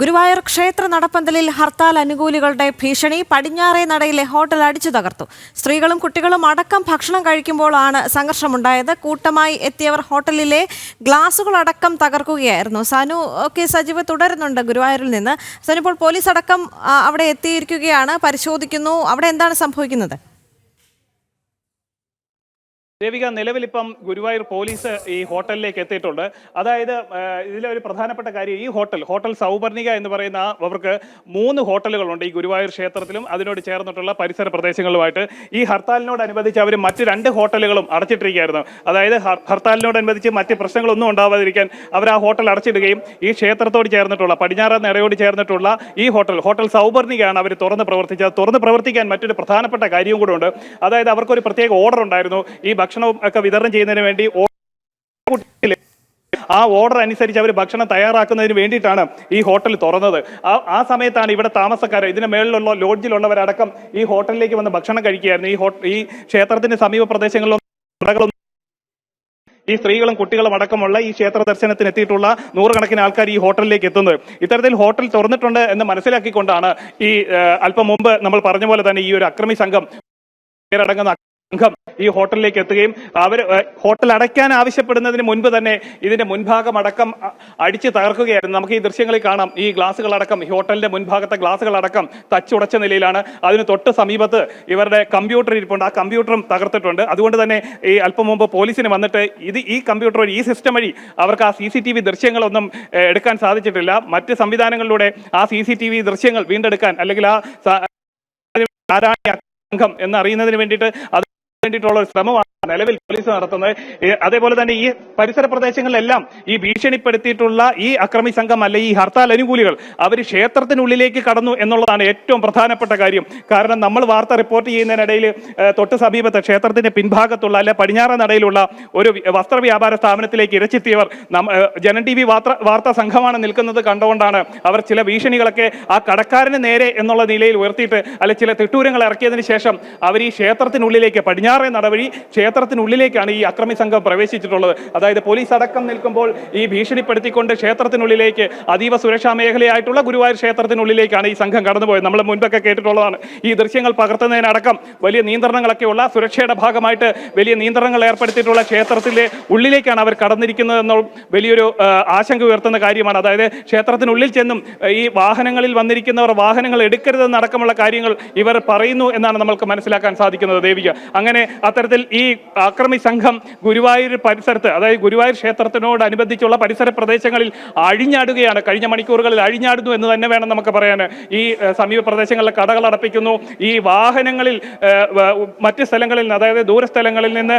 ഗുരുവായൂർ ക്ഷേത്ര നടപ്പന്തലിൽ ഹർത്താൽ അനുകൂലികളുടെ ഭീഷണി പടിഞ്ഞാറേ നടയിലെ ഹോട്ടൽ അടിച്ചു തകർത്തു. സ്ത്രീകളും കുട്ടികളും അടക്കം ഭക്ഷണം കഴിക്കുമ്പോഴാണ് സംഘർഷമുണ്ടായത്. കൂട്ടമായി എത്തിയവർ ഹോട്ടലിലെ ഗ്ലാസുകളടക്കം തകർക്കുകയായിരുന്നു. സനു ഒക്കെ സജീവ് തുടരുന്നുണ്ട് ഗുരുവായൂരിൽ നിന്ന്. സനു ഇപ്പോൾ പോലീസ് അടക്കം അവിടെ എത്തിയിരിക്കുകയാണ് പരിശോധിക്കുന്നു. അവിടെ എന്താണ് സംഭവിക്കുന്നത്? ദേവിക നിലവിൽ ഇപ്പം ഗുരുവായൂർ പോലീസ് ഈ ഹോട്ടലിലേക്ക് എത്തിയിട്ടുണ്ട്. അതായത് ഇതിലെ ഒരു പ്രധാനപ്പെട്ട കാര്യം ഈ ഹോട്ടൽ ഹോട്ടൽ സൗപർണിക എന്ന് പറയുന്ന അവർക്ക് മൂന്ന് ഹോട്ടലുകളുണ്ട് ഈ ഗുരുവായൂർ ക്ഷേത്രത്തിലും അതിനോട് ചേർന്നിട്ടുള്ള പരിസര പ്രദേശങ്ങളുമായിട്ട്. ഈ ഹർത്താലിനോടനുബന്ധിച്ച് അവർ മറ്റ് രണ്ട് ഹോട്ടലുകളും അടച്ചിട്ടിരിക്കുകയായിരുന്നു. അതായത് ഹർ- ഹർത്താലിനോടനുബന്ധിച്ച് മറ്റ് പ്രശ്നങ്ങളൊന്നും ഉണ്ടാവാതിരിക്കാൻ അവർ ആ ഹോട്ടൽ അടച്ചിടുകയും ഈ ക്ഷേത്രത്തോട് ചേർന്നിട്ടുള്ള പടിഞ്ഞാറ നിറയോട് ചേർന്നിട്ടുള്ള ഈ ഹോട്ടൽ ഹോട്ടൽ സൗപർണികയാണ് അവർ തുറന്ന് പ്രവർത്തിച്ചത്. തുറന്ന് പ്രവർത്തിക്കാൻ മറ്റൊരു പ്രധാനപ്പെട്ട കാര്യവും കൂടെ ഉണ്ട്. അതായത് അവർക്കൊരു പ്രത്യേക ഓർഡർ ഉണ്ടായിരുന്നു. ഈ ഭക്ഷണവും ഒക്കെ വിതരണം ചെയ്യുന്നതിന് വേണ്ടി ആ ഓർഡർ അനുസരിച്ച് അവർ ഭക്ഷണം തയ്യാറാക്കുന്നതിന് വേണ്ടിയിട്ടാണ് ഈ ഹോട്ടൽ തുറന്നത്. ആ ആ സമയത്താണ് ഇവിടെ താമസക്കാർ ഇതിന് മേളിലുള്ള ലോഡ്ജിലുള്ളവരടക്കം ഈ ഹോട്ടലിലേക്ക് വന്ന് ഭക്ഷണം കഴിക്കുകയായിരുന്നു. ഈ ഹോട്ട ഈ ക്ഷേത്രത്തിന്റെ സമീപ പ്രദേശങ്ങളിലും ഈ സ്ത്രീകളും കുട്ടികളും അടക്കമുള്ള ഈ ക്ഷേത്ര ദർശനത്തിന് എത്തിയിട്ടുള്ള നൂറുകണക്കിന് ആൾക്കാർ ഈ ഹോട്ടലിലേക്ക് എത്തുന്നത്. ഇത്തരത്തിൽ ഹോട്ടൽ തുറന്നിട്ടുണ്ട് എന്ന് മനസ്സിലാക്കിക്കൊണ്ടാണ് ഈ അല്പം മുമ്പ് നമ്മൾ പറഞ്ഞ പോലെ തന്നെ ഈ ഒരു അക്രമി സംഘം പേരടങ്ങുന്ന സംഘം ഈ ഹോട്ടലിലേക്ക് എത്തുകയും അവർ ഹോട്ടൽ അടയ്ക്കാൻ ആവശ്യപ്പെടുന്നതിന് മുൻപ് തന്നെ ഇതിന്റെ മുൻഭാഗം അടക്കം അടിച്ചു തകർക്കുകയായിരുന്നു. നമുക്ക് ഈ ദൃശ്യങ്ങളിൽ കാണാം. ഈ ഗ്ലാസുകളടക്കം ഹോട്ടലിന്റെ മുൻഭാഗത്തെ ഗ്ലാസുകളടക്കം തച്ചുടച്ച നിലയിലാണ്. അതിന് തൊട്ട് സമീപത്ത് ഇവരുടെ കമ്പ്യൂട്ടർ ഇരിപ്പുണ്ട്. ആ കമ്പ്യൂട്ടറും തകർത്തിട്ടുണ്ട്. അതുകൊണ്ട് തന്നെ ഈ അല്പം മുമ്പ് പോലീസിന് വന്നിട്ട് ഇത് ഈ കമ്പ്യൂട്ടർ വഴി ഈ സിസ്റ്റം വഴി അവർക്ക് ആ സി സി ടി വി ദൃശ്യങ്ങളൊന്നും എടുക്കാൻ സാധിച്ചിട്ടില്ല. മറ്റ് സംവിധാനങ്ങളിലൂടെ ആ സി സി ടി വി ദൃശ്യങ്ങൾ വീണ്ടെടുക്കാൻ അല്ലെങ്കിൽ ആ സംഘം എന്നറിയുന്നതിന് വേണ്ടിയിട്ട് അത് വേണ്ടിയിട്ടുള്ള ഒരു ശ്രമമാണ് നിലവിൽ പോലീസ് നടത്തുന്നത്. അതേപോലെ തന്നെ ഈ പരിസര പ്രദേശങ്ങളിലെല്ലാം ഈ ഭീഷണിപ്പെടുത്തിയിട്ടുള്ള ഈ അക്രമി സംഘം അല്ലെ ഈ ഹർത്താൽ അനുകൂലികൾ അവർ ക്ഷേത്രത്തിനുള്ളിലേക്ക് കടന്നു എന്നുള്ളതാണ് ഏറ്റവും പ്രധാനപ്പെട്ട കാര്യം. കാരണം നമ്മൾ വാർത്ത റിപ്പോർട്ട് ചെയ്യുന്നതിനിടയിൽ തൊട്ട് സമീപത്തെ ക്ഷേത്രത്തിന്റെ പിൻഭാഗത്തുള്ള അല്ലെ പടിഞ്ഞാറ നടയിലുള്ള ഒരു വസ്ത്ര വ്യാപാര സ്ഥാപനത്തിലേക്ക് ഇരച്ചെത്തിയവർ ജനൻ ടി വി വാർത്ത സംഘമാണ് നിൽക്കുന്നത് കണ്ടുകൊണ്ടാണ് അവർ ചില ഭീഷണികളൊക്കെ ആ കടക്കാരന് നേരെ എന്നുള്ള നിലയിൽ ഉയർത്തിയിട്ട് അല്ലെ ചില തിട്ടൂരങ്ങൾ ഇറക്കിയതിന് ശേഷം അവർ ഈ ക്ഷേത്രത്തിനുള്ളിലേക്ക് പടിഞ്ഞാറേ നടവഴി ക്ഷേത്രത്തിനുള്ളിലേക്കാണ് ഈ അക്രമി സംഘം പ്രവേശിച്ചിട്ടുള്ളത്. അതായത് പോലീസ് അടക്കം നിൽക്കുമ്പോൾ ഈ ഭീഷണിപ്പെടുത്തിക്കൊണ്ട് ക്ഷേത്രത്തിനുള്ളിലേക്ക് അതീവ സുരക്ഷാ മേഖലയായിട്ടുള്ള ഗുരുവായൂർ ക്ഷേത്രത്തിനുള്ളിലേക്കാണ് ഈ സംഘം കടന്നുപോയത്. നമ്മൾ മുൻപൊക്കെ കേട്ടിട്ടുള്ളതാണ്. ഈ ദൃശ്യങ്ങൾ പകർത്തുന്നതിനടക്കം വലിയ നിയന്ത്രണങ്ങളൊക്കെ ഉള്ള സുരക്ഷയുടെ ഭാഗമായിട്ട് വലിയ നിയന്ത്രണങ്ങൾ ഏർപ്പെടുത്തിയിട്ടുള്ള ക്ഷേത്രത്തിലെ ഉള്ളിലേക്കാണ് അവർ കടന്നിരിക്കുന്നതെന്ന വലിയൊരു ആശങ്ക ഉയർത്തുന്ന കാര്യമാണ്. അതായത് ക്ഷേത്രത്തിനുള്ളിൽ ചെന്നും ഈ വാഹനങ്ങളിൽ വന്നിരിക്കുന്നവർ വാഹനങ്ങൾ എടുക്കരുതെന്നടക്കമുള്ള കാര്യങ്ങൾ ഇവർ പറയുന്നു എന്നാണ് നമ്മൾക്ക് മനസ്സിലാക്കാൻ സാധിക്കുന്നത്. ദേവിക അങ്ങനെ അത്തരത്തിൽ ഈ അക്രമി സംഘം ഗുരുവായൂർ പരിസരത്ത് അതായത് ഗുരുവായൂർ ക്ഷേത്രത്തിനോടനുബന്ധിച്ചുള്ള പരിസര പ്രദേശങ്ങളിൽ അഴിഞ്ഞാടുകയാണ്. കഴിഞ്ഞ മണിക്കൂറുകളിൽ അഴിഞ്ഞാടുന്നു എന്ന് തന്നെ വേണം നമുക്ക് പറയാൻ. ഈ സമീപ പ്രദേശങ്ങളിലെ കടകൾ അടപ്പിക്കുന്നു. ഈ വാഹനങ്ങളിൽ മറ്റ് സ്ഥലങ്ങളിൽ നിന്ന് അതായത് ദൂരസ്ഥലങ്ങളിൽ നിന്ന്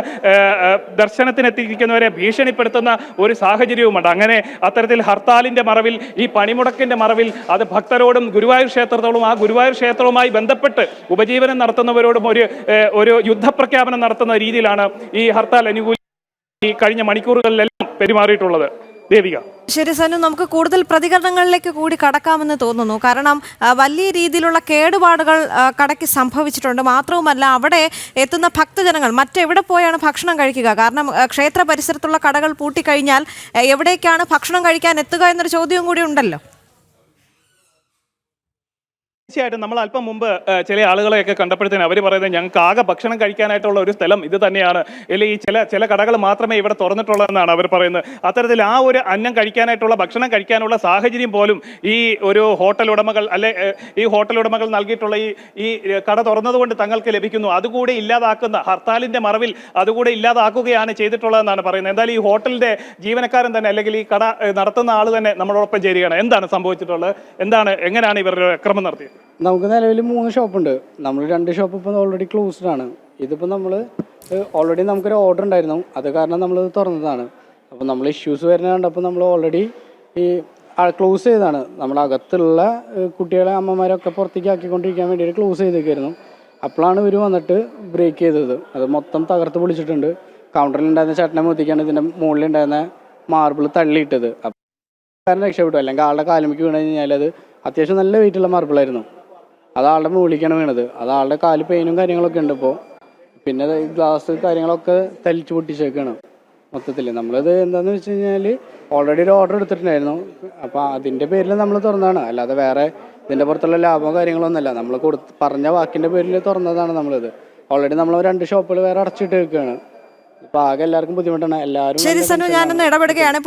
ദർശനത്തിനെത്തിയിരിക്കുന്നവരെ ഭീഷണിപ്പെടുത്തുന്ന ഒരു സാഹചര്യവുമുണ്ട്. അങ്ങനെ അത്തരത്തിൽ ഹർത്താലിന്റെ മറവിൽ ഈ പണിമുടക്കിന്റെ മറവിൽ അത് ഭക്തരോടും ഗുരുവായൂർ ക്ഷേത്രത്തോടും ആ ഗുരുവായൂർ ക്ഷേത്രവുമായി ബന്ധപ്പെട്ട് ഉപജീവനം നടത്തുന്നവരോടും ഒരു ഒരു യുദ്ധപ്രഖ്യാപനം നടത്തുന്ന രീതിയിലാണ് ഈ ഹർത്താൽ അനുകൂലി കഴിഞ്ഞ മണിക്കൂറുകളിലെല്ലാം പെരുമാറിയിട്ടുള്ളത്. ദേവിക. ശരി സനു നമുക്ക് കൂടുതൽ പ്രതികരണങ്ങളിലേക്ക് കൂടി കടക്കാമെന്ന് തോന്നുന്നു. കാരണം വലിയ രീതിയിലുള്ള കേടുപാടുകൾ കടയ്ക്ക് സംഭവിച്ചിട്ടുണ്ട്. മാത്രവുമല്ല അവിടെ എത്തുന്ന ഭക്തജനങ്ങൾ മറ്റെവിടെ പോയാണ് ഭക്ഷണം കഴിക്കുക? കാരണം ക്ഷേത്ര പരിസരത്തുള്ള കടകൾ പൂട്ടിക്കഴിഞ്ഞാൽ എവിടേക്കാണ് ഭക്ഷണം കഴിക്കാൻ എത്തുക എന്നൊരു ചോദ്യവും കൂടി ഉണ്ടല്ലോ. തീർച്ചയായിട്ടും നമ്മൾ അല്പം മുമ്പ് ചില ആളുകളെയൊക്കെ കണ്ടപ്പോഴത്തേന് അവർ പറയുന്നത് ഞങ്ങൾക്ക് ആകെ ഭക്ഷണം കഴിക്കാനായിട്ടുള്ള ഒരു സ്ഥലം ഇത് തന്നെയാണ്. അല്ലെങ്കിൽ ഈ ചില ചില കടകൾ മാത്രമേ ഇവിടെ തുറന്നിട്ടുള്ളൂ എന്നാണ് അവർ പറയുന്നത്. അത്തരത്തിൽ ആ ഒരു അന്നം കഴിക്കാനായിട്ടുള്ള ഭക്ഷണം കഴിക്കാനുള്ള സാഹചര്യം പോലും ഈ ഒരു ഹോട്ടൽ ഉടമകൾ അല്ലെ ഈ ഹോട്ടൽ ഉടമകൾ നൽകിയിട്ടുള്ള ഈ ഈ കട തുറന്നതുകൊണ്ട് തങ്ങൾക്ക് ലഭിക്കുന്നു. അതുകൂടെ ഇല്ലാതാക്കുന്ന ഹർത്താലിന്റെ മറവിൽ അതുകൂടെ ഇല്ലാതാക്കുകയാണ് ചെയ്തിട്ടുള്ളതെന്നാണ് പറയുന്നത്. എന്തായാലും ഈ ഹോട്ടലിന്റെ ജീവനക്കാരൻ തന്നെ അല്ലെങ്കിൽ ഈ കട നടത്തുന്ന ആൾ തന്നെ നമ്മളോടൊപ്പം ചേരുകയാണ്. എന്താണ് സംഭവിച്ചിട്ടുള്ളത്? എന്താണ് എങ്ങനെയാണ് ഇവരുടെ അക്രമം നടത്തിയത്? നമുക്ക് നിലവിൽ മൂന്ന് ഷോപ്പുണ്ട്. നമ്മൾ രണ്ട് ഷോപ്പ് ഇപ്പോൾ ഓൾറെഡി ക്ലോസ്ഡ് ആണ്. ഇതിപ്പോൾ നമ്മൾ ഓൾറെഡി നമുക്കൊരു ഓർഡർ ഉണ്ടായിരുന്നു. അത് കാരണം നമ്മൾ തുറന്നതാണ്. അപ്പോൾ നമ്മൾ ഇഷ്യൂസ് വരുന്ന കണ്ടപ്പോൾ നമ്മൾ ഓൾറെഡി ഈ ക്ലോസ് ചെയ്തതാണ്. നമ്മളകത്തുള്ള കുട്ടികളെ അമ്മമാരൊക്കെ പുറത്തേക്ക് ആക്കിക്കൊണ്ടിരിക്കാൻ വേണ്ടിയിട്ട് ക്ലോസ് ചെയ്തേക്കായിരുന്നു. അപ്പോഴാണ് ഇവർ വന്നിട്ട് ബ്രേക്ക് ചെയ്തത്. അത് മൊത്തം തകർത്ത് പൊളിച്ചിട്ടുണ്ട്. കൗണ്ടറിൽ ഉണ്ടായിരുന്ന ചട്ടനെ മുത്തിക്കാണ് ഇതിന്റെ മുകളിലുണ്ടായിരുന്ന മാർബിൾ തള്ളിയിട്ടത്. അപ്പം രക്ഷപ്പെട്ടു. അല്ലെങ്കിൽ ആളുടെ കാലുമിക്ക് വീണ് കഴിഞ്ഞാൽ അത് അത്യാവശ്യം നല്ല വെയിറ്റുള്ള മാർബിളായിരുന്നു അത് ആളുടെ മുകളിലേക്കാണ് വീണത്. അത് ആളുടെ കാൽ പെയിനും കാര്യങ്ങളൊക്കെ ഉണ്ട് ഇപ്പോൾ പിന്നെ ഗ്ലാസ് കാര്യങ്ങളൊക്കെ തലിച്ച് പൊട്ടിച്ചേക്കാണ് മൊത്തത്തിൽ നമ്മളിത് എന്താണെന്ന് വെച്ച് കഴിഞ്ഞാൽ ഓൾറെഡി ഒരു ഓർഡർ എടുത്തിട്ടുണ്ടായിരുന്നു. അപ്പോൾ അതിന്റെ പേരിൽ നമ്മൾ തുറന്നതാണ്. അല്ലാതെ വേറെ ഇതിന്റെ പുറത്തുള്ള ലാഭമോ കാര്യങ്ങളൊന്നുമല്ല നമ്മൾ കൊടുത്ത് പറഞ്ഞ വാക്കിന്റെ പേരിൽ തുറന്നതാണ് നമ്മളിത്. ഓൾറെഡി നമ്മൾ രണ്ട് ഷോപ്പുകൾ വേറെ അടച്ചിട്ട് വെക്കുകയാണ് അപ്പോൾ ആകെ എല്ലാവർക്കും ബുദ്ധിമുട്ടാണ്. എല്ലാവരും ശരി സനു ഞാനൊന്ന് ഇടപെടുകയാണ്.